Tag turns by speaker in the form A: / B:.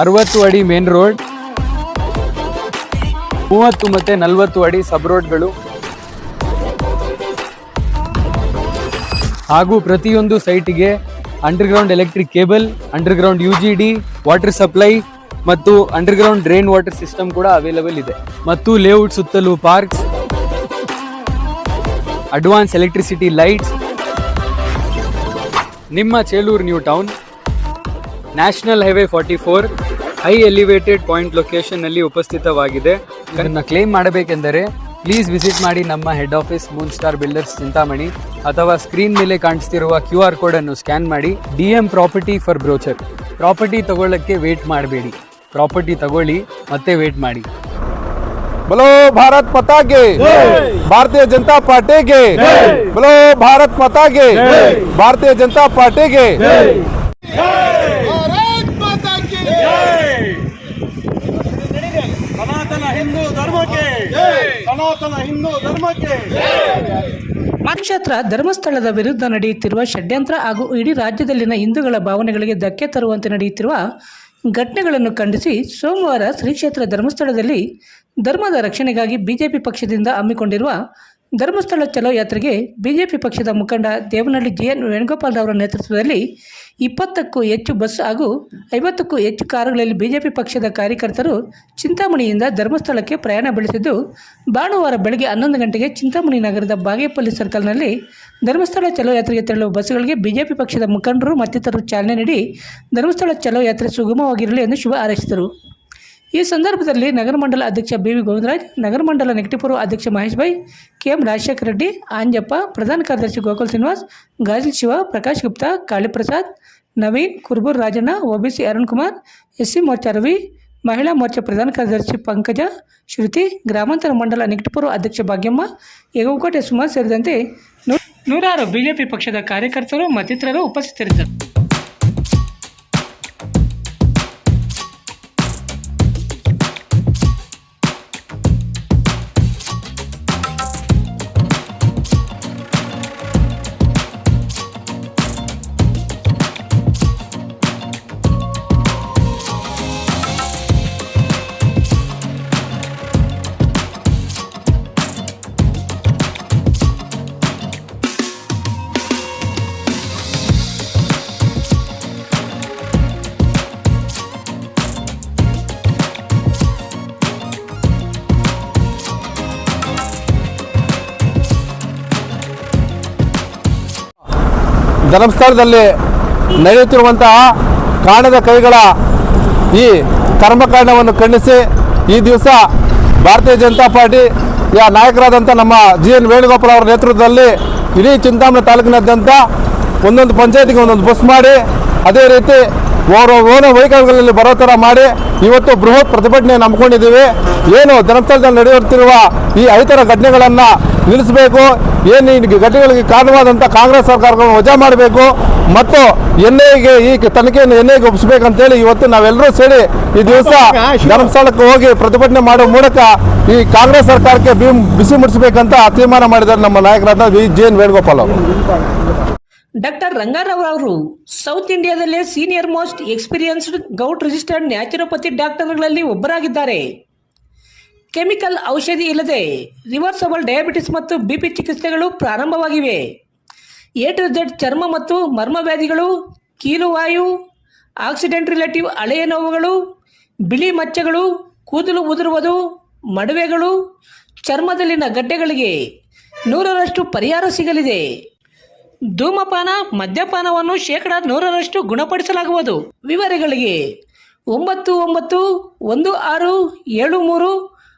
A: ಅರವತ್ತು ಅಡಿ main road ಮೂವತ್ತು ಮತ್ತೆ ನಲವತ್ತು ಅಡಿ ಸಬ್ ರೋಡ್ಗಳು ಹಾಗೂ ಪ್ರತಿಯೊಂದು ಸೈಟಿಗೆ underground electric cable underground U G D water supply ಮತ್ತು ಅಂಡರ್ಗ್ರೌಂಡ್ ಡ್ರೈನ್ ವಾಟರ್ ಸಿಸ್ಟಮ್ ಕೂಡ ಅವೈಲಬಲ್ ಇದೆ. ಮತ್ತು ಲೇಔಟ್ ಸುತ್ತಲೂ ಪಾರ್ಕ್ಸ್ ಅಡ್ವಾನ್ಸ್ ಎಲೆಕ್ಟ್ರಿಸಿಟಿ ಲೈಟ್ಸ್ ನಿಮ್ಮ Chelur new town national highway forty four high elevated point ಲೊಕೇಶನ್ನಲ್ಲಿ ಉಪಸ್ಥಿತವಾಗಿದೆ ಇದನ್ನು ಕ್ಲೇಮ್ ಮಾಡಬೇಕೆಂದರೆ ಪ್ಲೀಸ್ ವಿಸಿಟ್ ಮಾಡಿ ನಮ್ಮ head office moon star builders Chintamani ಅಥವಾ ಸ್ಕ್ರೀನ್ ಮೇಲೆ ಕಾಣಿಸ್ತಿರುವ ಕ್ಯೂ ಆರ್ ಕೋಡ್ ಅನ್ನು ಸ್ಕ್ಯಾನ್ ಮಾಡಿ D M property for brochure property ತಗೊಳ್ಳಕ್ಕೆ wait ಮಾಡಬೇಡಿ ಪ್ರಾಪರ್ಟಿ ತಗೊಳ್ಳಿ ಮತ್ತೆ ವೇಟ್ ಮಾಡಿ
B: बोलो भारत माता के भारतीय जनता पार्टी के बोलो भारत माता के भारतीय जनता पार्टी के
C: ಸನಾತನ ಹಿಂದೂ
D: ಧರ್ಮಕ್ಕೆ. ಧರ್ಮಸ್ಥಳದ ವಿರುದ್ಧ ನಡೆಯುತ್ತಿರುವ ಷಡ್ಯಂತ್ರ ಹಾಗೂ ಇಡೀ ರಾಜ್ಯದಲ್ಲಿನ ಹಿಂದೂಗಳ ಭಾವನೆಗಳಿಗೆ ಧಕ್ಕೆ ತರುವಂತೆ ನಡೆಯುತ್ತಿರುವ ಘಟನೆಗಳನ್ನು ಖಂಡಿಸಿ ಸೋಮವಾರ ಶ್ರೀಕ್ಷೇತ್ರ ಧರ್ಮಸ್ಥಳದಲ್ಲಿ ಧರ್ಮದ ರಕ್ಷಣೆಗಾಗಿ ಬಿಜೆಪಿ ಪಕ್ಷದಿಂದ ಹಮ್ಮಿಕೊಂಡಿರುವ ಧರ್ಮಸ್ಥಳ ಚಲೋ ಯಾತ್ರೆಗೆ ಬಿಜೆಪಿ ಪಕ್ಷದ ಮುಖಂಡ ದೇವನಹಳ್ಳಿ ಜಿ ಎನ್ ವೇಣುಗೋಪಾಲ್ ಅವರ ನೇತೃತ್ವದಲ್ಲಿ ಇಪ್ಪತ್ತಕ್ಕೂ ಹೆಚ್ಚು ಬಸ್ ಹಾಗೂ ಐವತ್ತಕ್ಕೂ ಹೆಚ್ಚು ಕಾರುಗಳಲ್ಲಿ ಬಿಜೆಪಿ ಪಕ್ಷದ ಕಾರ್ಯಕರ್ತರು ಚಿಂತಾಮಣಿಯಿಂದ ಧರ್ಮಸ್ಥಳಕ್ಕೆ ಪ್ರಯಾಣ ಬೆಳೆಸಿದ್ದು, ಭಾನುವಾರ ಬೆಳಗ್ಗೆ ಹನ್ನೊಂದು ಗಂಟೆಗೆ ಚಿಂತಾಮಣಿ ನಗರದ ಬಾಗೇಪಲ್ಲಿ ಸರ್ಕಲ್ನಲ್ಲಿ ಧರ್ಮಸ್ಥಳ ಚಲೋ ಯಾತ್ರೆಗೆ ತೆರಳುವ ಬಸ್ಗಳಿಗೆ ಬಿಜೆಪಿ ಪಕ್ಷದ ಮುಖಂಡರು ಮತ್ತಿತರರು ಚಾಲನೆ ನೀಡಿ ಧರ್ಮಸ್ಥಳ ಚಲೋ ಯಾತ್ರೆ ಸುಗಮವಾಗಿರಲಿ ಎಂದು ಶುಭ ಹಾರೈಸಿದರು. ಈ ಸಂದರ್ಭದಲ್ಲಿ ನಗರ ಮಂಡಲ ಅಧ್ಯಕ್ಷ ಬಿ ವಿ ಗೋವಿಂದರಾಜ್, ನಗರ ಮಂಡಲ ನೆಗಟಿಪುರ ಅಧ್ಯಕ್ಷ ಮಹೇಶ್ ಭಾಯ್ ಕೆ ಎಂ ರಾಜಶೇಖರ ರೆಡ್ಡಿ, ಆಂಜಪ್ಪ, ಪ್ರಧಾನ ಕಾರ್ಯದರ್ಶಿ Gokul Srinivas, Gajil Shiva, Prakash Gupta, Kaliprasad, Naveen, Kurbur Rajanna OBC Arun Kumar S C Morcha Ravi, Mahila Morcha ಪ್ರಧಾನ ಕಾರ್ಯದರ್ಶಿ ಪಂಕಜ, ಶ್ರುತಿ, ಗ್ರಾಮಾಂತರ ಮಂಡಲ ನಿಕಟಪುರ ಅಧ್ಯಕ್ಷ ಭಾಗ್ಯಮ್ಮ ಯಗವಕೋಟೆ ಸುಮಾರ್ ಸೇರಿದಂತೆ ನೂರಾರು ಬಿಜೆಪಿ ಪಕ್ಷದ ಕಾರ್ಯಕರ್ತರು ಮತ್ತಿತರರು ಉಪಸ್ಥಿತರಿದ್ದರು.
B: ಧರ್ಮಸ್ಥಳದಲ್ಲಿ ನಡೆಯುತ್ತಿರುವಂತಹ ಕಾಣದ ಕೈಗಳ ಈ ಕರ್ಮಕಾಂಡವನ್ನು ಖಂಡಿಸಿ ಈ ದಿವಸ ಭಾರತೀಯ ಜನತಾ ಪಾರ್ಟಿಯ ನಾಯಕರಾದಂಥ ನಮ್ಮ ಜಿ ಎನ್ ವೇಣುಗೋಪಾಲ್ ಅವರ ನೇತೃತ್ವದಲ್ಲಿ ಇಡೀ ಚಿಂತಾಮಣಿ ತಾಲೂಕಿನಾದ್ಯಂತ ಒಂದೊಂದು ಪಂಚಾಯತಿಗೆ ಒಂದೊಂದು ಬಸ್ ಮಾಡಿ, ಅದೇ ರೀತಿ ಅವರ ಓನ ವೆಹಿಕಲ್ಗಳಲ್ಲಿ ಬರೋ ಥರ ಮಾಡಿ, ಇವತ್ತು ಬೃಹತ್ ಪ್ರತಿಭಟನೆ ನಂಬ್ಕೊಂಡಿದ್ದೀವಿ ಏನು ಧರ್ಮಸ್ಥಳದಲ್ಲಿ ನಡೆಯುತ್ತಿರುವ ಈ ಐತರ ಘಟನೆಗಳನ್ನು ನಿಲ್ಲಿಸಬೇಕು. ಏನು ಈ ಘಟನೆಗಳಿಗೆ ಕಾರಣವಾದಂಥ ಕಾಂಗ್ರೆಸ್ ಸರ್ಕಾರಗಳನ್ನು ವಜಾ ಮಾಡಬೇಕು. ಮತ್ತು ಎನ್ ಐಗೆ ಈ ತನಿಖೆಯನ್ನು ಎನ್ ಐಗೆ ಒಪ್ಪಿಸಬೇಕಂತೇಳಿ ಇವತ್ತು ನಾವೆಲ್ಲರೂ ಸೇರಿ ಈ ದಿವಸ ಧರ್ಮಸ್ಥಳಕ್ಕೆ ಹೋಗಿ ಪ್ರತಿಭಟನೆ ಮಾಡುವ ಮೂಲಕ ಈ ಕಾಂಗ್ರೆಸ್ ಸರ್ಕಾರಕ್ಕೆ ಬೀಮ್ ಬಿಸಿ ಮುಡಿಸಬೇಕಂತ ತೀರ್ಮಾನ ಮಾಡಿದ್ದಾರೆ ನಮ್ಮ ನಾಯಕರಾದ ವಿ ಜೆ ಎನ್ ವೇಣುಗೋಪಾಲ್ ಅವರು.
D: ಡಾಕ್ಟರ್ ರಂಗಾರಾವ್ ಅವರು south ಇಂಡಿಯಾದಲ್ಲೇ senior most experienced govt registered naturopathy ಡಾಕ್ಟರ್ಗಳಲ್ಲಿ ಒಬ್ಬರಾಗಿದ್ದಾರೆ. ಕೆಮಿಕಲ್ ಔಷಧಿ ಇಲ್ಲದೆ ರಿವರ್ಸಬಲ್ ಡಯಾಬಿಟಿಸ್ ಮತ್ತು ಬಿಪಿ ಚಿಕಿತ್ಸೆಗಳು ಪ್ರಾರಂಭವಾಗಿವೆ. ಎ ಟು ಚರ್ಮ ಮತ್ತು ಮರ್ಮವ್ಯಾಧಿಗಳು ಕೀಲುವಾಯು ಆಕ್ಸಿಡೆಂಟ್ ರಿಲೇಟಿವ್ ಹಳೆಯ ನೋವುಗಳು, ಬಿಳಿ ಮಚ್ಚಗಳು, ಕೂದಲು ಉದುರುವುದು, ಮಡುವೆಗಳು, ಚರ್ಮದಲ್ಲಿನ ಗಡ್ಡೆಗಳಿಗೆ ನೂರರಷ್ಟು ಪರಿಹಾರ ಸಿಗಲಿದೆ. ಧೂಮಪಾನ, ಮದ್ಯಪಾನವನ್ನು ಶೇಕಡ ನೂರರಷ್ಟು ಗುಣಪಡಿಸಲಾಗುವುದು. ವಿವರಗಳಿಗೆ ಒಂಬತ್ತು ಒಂಬತ್ತು ಒಂದು ಆರು ಏಳು ಮೂರು